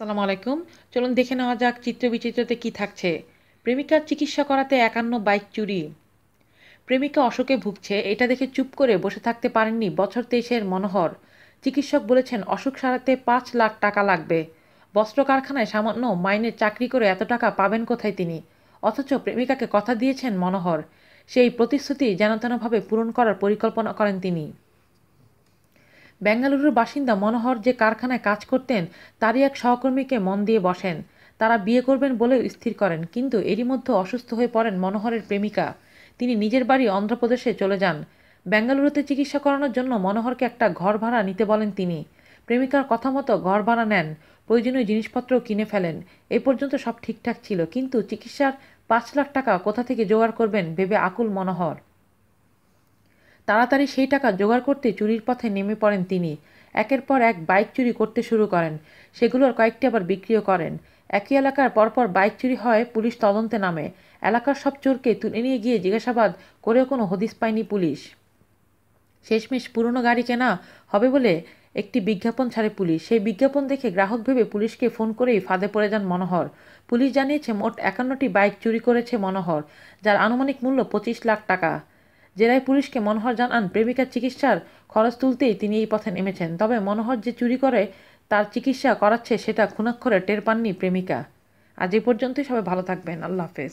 আসসালামু আলাইকুম। চলুন দেখে নেওয়া যাক চিত্র বিচিত্রতে কি থাকছে। প্রেমিকার চিকিৎসা করাতে একান্ন বাইক চুরি। প্রেমিকা অসুখে ভুগছে, এটা দেখে চুপ করে বসে থাকতে পারেননি বছর তেইশের মনোহর। চিকিৎসক বলেছেন, অসুখ সারাতে পাঁচ লাখ টাকা লাগবে। বস্ত্র কারখানায় সামান্য মাইনের চাকরি করে এত টাকা পাবেন কোথায় তিনি? অথচ প্রেমিকাকে কথা দিয়েছেন মনোহর। সেই প্রতিশ্রুতি যেন তেনভাবে পূরণ করার পরিকল্পনা করেন তিনি। বেঙ্গালুরুর বাসিন্দা মনোহর যে কারখানায় কাজ করতেন, তারই এক সহকর্মীকে মন দিয়ে বসেন। তারা বিয়ে করবেন বলেও স্থির করেন, কিন্তু এরই মধ্যে অসুস্থ হয়ে পড়েন মনোহরের প্রেমিকা। তিনি নিজের বাড়ি অন্ধ্রপ্রদেশে চলে যান। বেঙ্গালুরুতে চিকিৎসা করানোর জন্য মনোহরকে একটা ঘর ভাড়া নিতে বলেন তিনি। প্রেমিকার কথা মতো ঘর ভাড়া নেন, প্রয়োজনীয় জিনিসপত্র কিনে ফেলেন, এ পর্যন্ত সব ঠিকঠাক ছিল, কিন্তু চিকিৎসার পাঁচ লাখ টাকা কোথা থেকে জোগাড় করবেন, ভেবে আকুল মনোহর। তাড়াতাড়ি সেই টাকা জোগাড় করতে চুরির পথে নেমে পড়েন তিনি। একের পর এক বাইক চুরি করতে শুরু করেন। সেগুলোর কয়েকটি আবার বিক্রিও করেন। একই এলাকার পরপর বাইক চুরি হয় পুলিশ তদন্তে নামে। এলাকার সব চোরকে তুলে নিয়ে গিয়ে জিজ্ঞাসাবাদ করেও কোনো হদিস পায়নি পুলিশ। শেষমেশ পুরনো গাড়ি কেনা হবে বলে একটি বিজ্ঞাপন ছাড়ে পুলিশ। সেই বিজ্ঞাপন দেখে গ্রাহক ভেবে পুলিশকে ফোন করেই ফাঁদে পড়ে যান মনোহর। পুলিশ জানিয়েছে, মোট একান্নটি বাইক চুরি করেছে মনোহর, যার আনুমানিক মূল্য পঁচিশ লাখ টাকা। জেলায় পুলিশকে মনোহর জানান, প্রেমিকার চিকিৎসার খরচ তুলতেই তিনি এই পথে নেমেছেন। তবে মনোহর যে চুরি করে, তার চিকিৎসা করাচ্ছে, সেটা খুনাক্ষরে টের পাননি প্রেমিকা। আজ এ পর্যন্তই, সবাই ভালো থাকবেন। আল্লাহ হাফেজ।